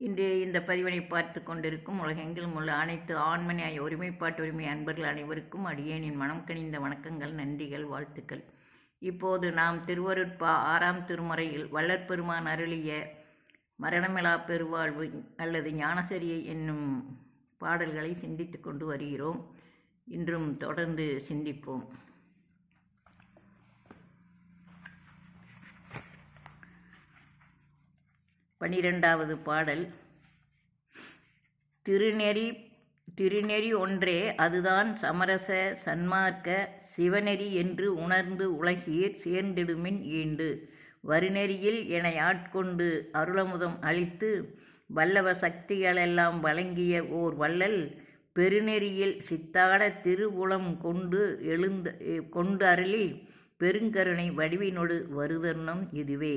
இன்று இந்த பதிவினை பார்த்து கொண்டிருக்கும் உலகெங்கிலும் உள்ள அனைத்து ஆண்மனையாய் ஒருமைப்பாட்டு உரிமை அன்பர்கள் அனைவருக்கும் அடியேனின் மனம் கனிந்த வணக்கங்கள் நன்றிகள் வாழ்த்துக்கள். இப்போது நாம் திருவருட்பா ஆறாம் திருமுறையில் வள்ளற்பெருமான் அருளிய மரணமிலா பெருவாழ்வு அல்லது ஞானசரியை என்னும் பாடல்களை சிந்தித்து கொண்டு வருகிறோம். இன்றும் தொடர்ந்து சிந்திப்போம். பனிரெண்டாவது பாடல். திருநெறி திருநெறி ஒன்றே அதுதான் சமரச சன்மார்க்க சிவநெறி என்று உணர்ந்து உலகீர் சேர்ந்திடுமின் ஈண்டு. வருநெறியில் என ஆட்கொண்டு அருளமுதம் அளித்து வல்லவ சக்திகளெல்லாம் வழங்கிய ஓர் வள்ளல் பெருநெறியில் சித்தாட திருவுளம் கொண்டு எழுந்த கொண்டு அருளி பெருங்கருணை வடிவினொடு வருதருணம் இதுவே.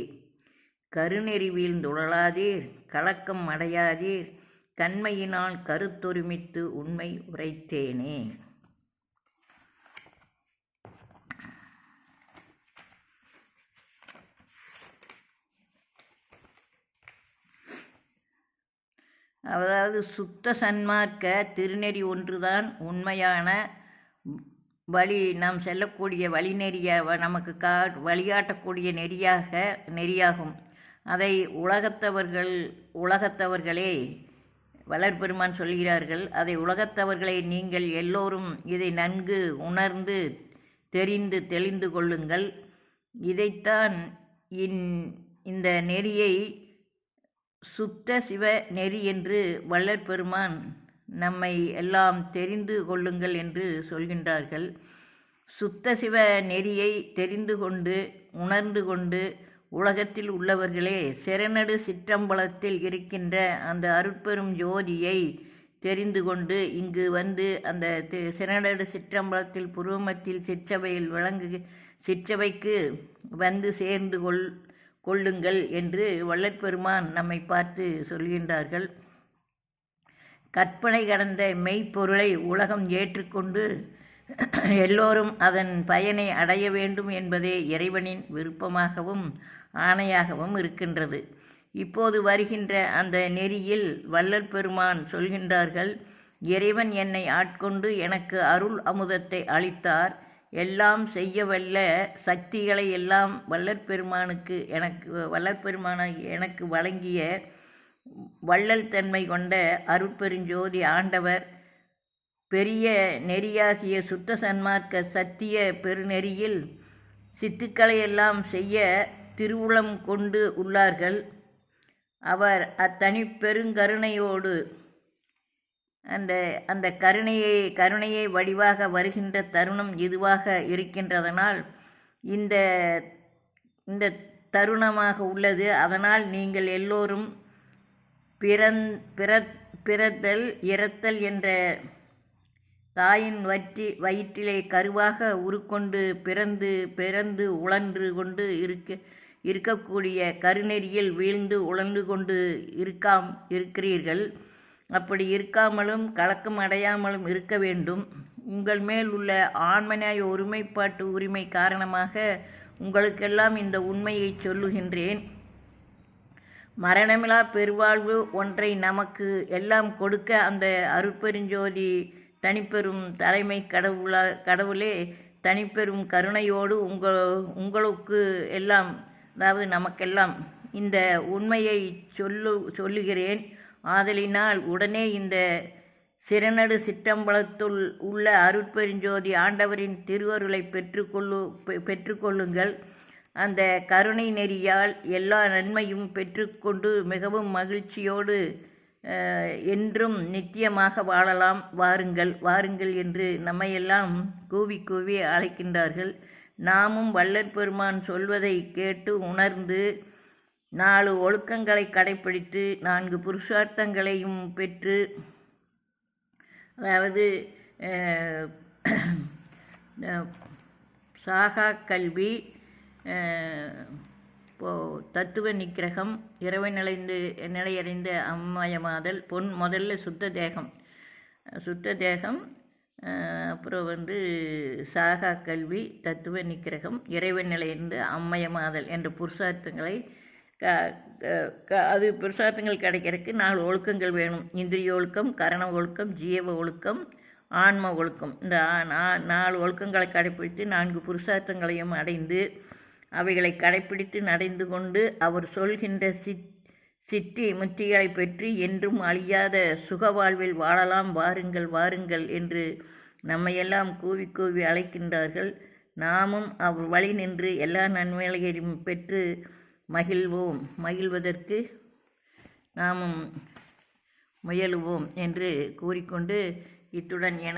கருநெறி வீழ்ந்துழலாதீர் கலக்கம் அடையாதீர் கண்மையினால் கருத்தொருமித்து உண்மை உரைத்தேனே. அதாவது சுத்த சன்மார்க்க திருநெறி ஒன்றுதான் உண்மையான வழி. நாம் செல்லக்கூடிய வழிநெறிய நமக்கு கா வழிகாட்டக்கூடிய நெறியாக நெறியாகும். அதை உலகத்தவர்கள் உலகத்தவர்களே வளர்பெருமான் சொல்கிறார்கள் அதை உலகத்தவர்களை நீங்கள் எல்லோரும் இதை நன்கு உணர்ந்து தெரிந்து தெளிந்து கொள்ளுங்கள். இதைத்தான் இன் இந்த நெறியை சுத்த சிவ நெறி என்று வள்ளற்பெருமான் நம்மை எல்லாம் தெரிந்து கொள்ளுங்கள் என்று சொல்கின்றார்கள். சுத்த சிவ நெறியை தெரிந்து கொண்டு உணர்ந்து கொண்டு உலகத்தில் உள்ளவர்களே செரநடு சிற்றம்பலத்தில் இருக்கின்ற அந்த அருட்பெரும் ஜோதியை தெரிந்து கொண்டு இங்கு வந்து அந்த சிறநடு சிற்றம்பலத்தில் புருவமத்தில் சிற்றவையில் விளங்கு சிற்றவைக்கு வந்து சேர்ந்து கொள் கொள்ளுங்கள் என்று வள்ளற்பெருமான் நம்மை பார்த்து சொல்கின்றார்கள். கற்பனை கடந்த மெய்ப்பொருளை உலகம் ஏற்றுக்கொண்டு எல்லோரும் அதன் பயனை அடைய வேண்டும் என்பதே இறைவனின் விருப்பமாகவும் ஆணையாகவும் இருக்கின்றது. இப்போது வருகின்ற அந்த நெறியில் வள்ளல் பெருமான் சொல்கின்றார்கள் இறைவன் என்னை ஆட்கொண்டு எனக்கு அருள் அமுதத்தை அளித்தார். எல்லாம் செய்ய வல்ல சக்திகளை எல்லாம் வள்ளற்பெருமானுக்கு எனக்கு வள்ளற்பெருமான எனக்கு வழங்கிய வள்ளல் தன்மை கொண்ட அருட்பெருஞ்சோதி ஆண்டவர் பெரிய நெறியாகிய சுத்த சன்மார்க்க சத்திய பெருநெறியில் சித்துக்களையெல்லாம் செய்ய திருவுளம் கொண்டு உள்ளார்கள். அவர் அத்தனி பெருங்கருணையோடு அந்த அந்த கருணையை கருணையை வடிவாக வருகின்ற தருணம் இதுவாக இருக்கின்றதனால் இந்த இந்த தருணமாக உள்ளது. அதனால் நீங்கள் எல்லோரும் பிறந் பிற பிறத்தல் இறத்தல் என்ற தாயின் வற்றி வயிற்றிலே கருவாக உருக்கொண்டு பிறந்து பிறந்து உழன்று கொண்டு இருக்க இருக்கக்கூடிய கருநெறியில் வீழ்ந்து உழன்று கொண்டு இருக்காம் இருக்கிறீர்கள். அப்படி இருக்காமலும் கலக்கம் அடையாமலும் இருக்க வேண்டும். உங்கள் மேல் உள்ள ஆண்மனாய் ஒருமைப்பாட்டு உரிமை காரணமாக உங்களுக்கெல்லாம் இந்த உண்மையை சொல்லுகின்றேன். மரணமிலா பெருவாழ்வு ஒன்றை நமக்கு எல்லாம் கொடுக்க அந்த அருட்பெருஞ்சோதி தனிப்பெரும் தலைமை கடவுளா கடவுளே தனிப்பெரும் கருணையோடு உங்கள் உங்களுக்கு எல்லாம் அதாவது நமக்கெல்லாம் இந்த உண்மையை சொல்லு சொல்லுகிறேன். ஆதலினால் உடனே இந்த சிறநடு சிற்றம்பலத்துள் உள்ள அருட்பெருஞ்சோதி ஆண்டவரின் திருவருளை பெற்றுக்கொள்ளு பெற்றுக்கொள்ளுங்கள். அந்த கருணை நெறியால் எல்லா நன்மையும் பெற்றுக்கொண்டு மிகவும் மகிழ்ச்சியோடு என்றும் நித்தியமாக வாழலாம் வாருங்கள் வாருங்கள் என்று நம்மையெல்லாம் கூவி கூவி அழைக்கின்றார்கள். நாமும் வள்ளற் பெருமான் சொல்வதை கேட்டு உணர்ந்து நாலு ஒழுக்கங்களை கடைப்பிடித்து நான்கு புருஷார்த்தங்களையும் பெற்று அதாவது சாகா கல்வி தத்துவ நிக்கிரகம் இரவை நிலைந்து நிலையடைந்த அம்மயமாதல் பொன் முதல்ல சுத்த தேகம். சுத்த தேகம் அப்புறம் வந்து சாகா கல்வி தத்துவ நிக்கிரகம் இறைவன் நிலையிருந்து அம்மயமாதல் என்ற புருஷார்த்தங்களை க க- க- அது புருஷார்த்தங்கள் கிடைக்கிறதுக்கு நாலு ஒழுக்கங்கள் வேணும். இந்திரிய ஒழுக்கம் கரண ஒழுக்கம் ஜீவ ஒழுக்கம் ஆன்ம ஒழுக்கம். இந்த நாலு ஒழுக்கங்களை கடைப்பிடித்து நான்கு புருஷார்த்தங்களையும் அடைந்து அவைகளை கடைப்பிடித்து நடந்து கொண்டு அவர் சொல்கின்ற சித் சித்தி முத்திகளை பெற்று என்றும் அழியாத சுக வாழ்வில் வாழலாம் வாருங்கள் வாருங்கள் என்று நம்மையெல்லாம் கூவி கூவி அழைக்கின்றார்கள். நாமும் அவர் வழி நின்று எல்லா நன்மைகளையும் பெற்று மகிழ்வோம். மகிழ்வதற்கு நாமும் முயலுவோம் என்று கூறிக்கொண்டு இத்துடன் என